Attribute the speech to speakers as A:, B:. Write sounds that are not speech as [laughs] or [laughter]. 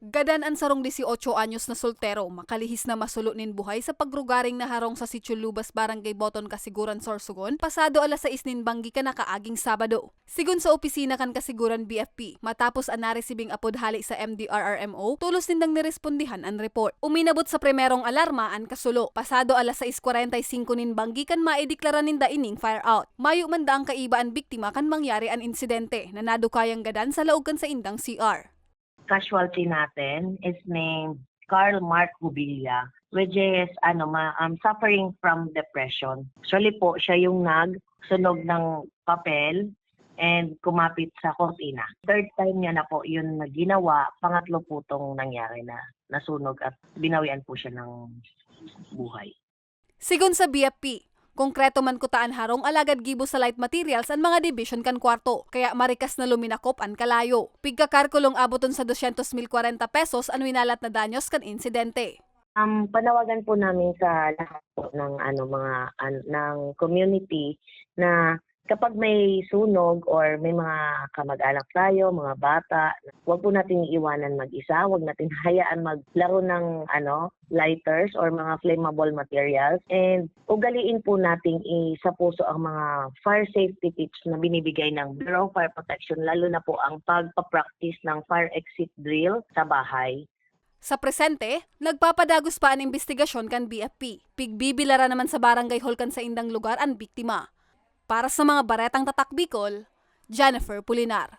A: Gadan ang sarong 18 anyos na soltero, makalihis na masulo nin buhay sa pagrugaring naharong sa Sitio Lubas Barangay Boton Kasiguran Sorsogon, pasado alas 6 nin banggi ka nakaaging Sabado. Sigun sa opisina kan Kasiguran BFP, matapos ang naresibing apod hali sa MDRRMO, tulos nindang nirespondihan ang report. Uminabot sa primerong alarma ang kasulo, pasado alas 6.45 nin banggi kan maideklara ninda ining fire out. Mayo man da ang kaiba ang biktima kan mangyari ang insidente na nadukayang gadan sa laog kan sa indang CR.
B: Casualty natin is named Carl Mark Hubilla, which is ano ma, um, suffering from depression. Actually po, siya yung nagsunog ng papel and kumapit sa kortina. Third time niya na po yun na ginawa, pangatlo po tong nangyari na nasunog at binawian po siya ng buhay.
A: Sigon sa BFP, konkreto man kutaan harong alagad gibo sa light materials ang mga division kan kwarto, kaya marikas na luminakop an kalayo. Pigkakarkulong abuton sa 200,040 pesos ang winalat na danyos kan insidente.
B: Um, panawagan po namin sa lahat po ng ano mga an- ng community na kapag may sunog or may mga kamag-anak tayo, mga bata, huwag po natin iiwanan mag-isa, huwag natin [laughs] hayaan maglaro ng ano, lighters or mga flammable materials and ugaliin po nating isa puso ang mga fire safety tips na binibigay ng Bureau of Fire Protection lalo na po ang pagpa-practice ng fire exit drill sa bahay.
A: Sa presente, nagpapadagos pa ang investigasyon kan BFP. Pigbibilara naman sa barangay hall kan sa indang lugar ang biktima. Para sa mga baretang tatak Bicol, Jennifer Pulinar.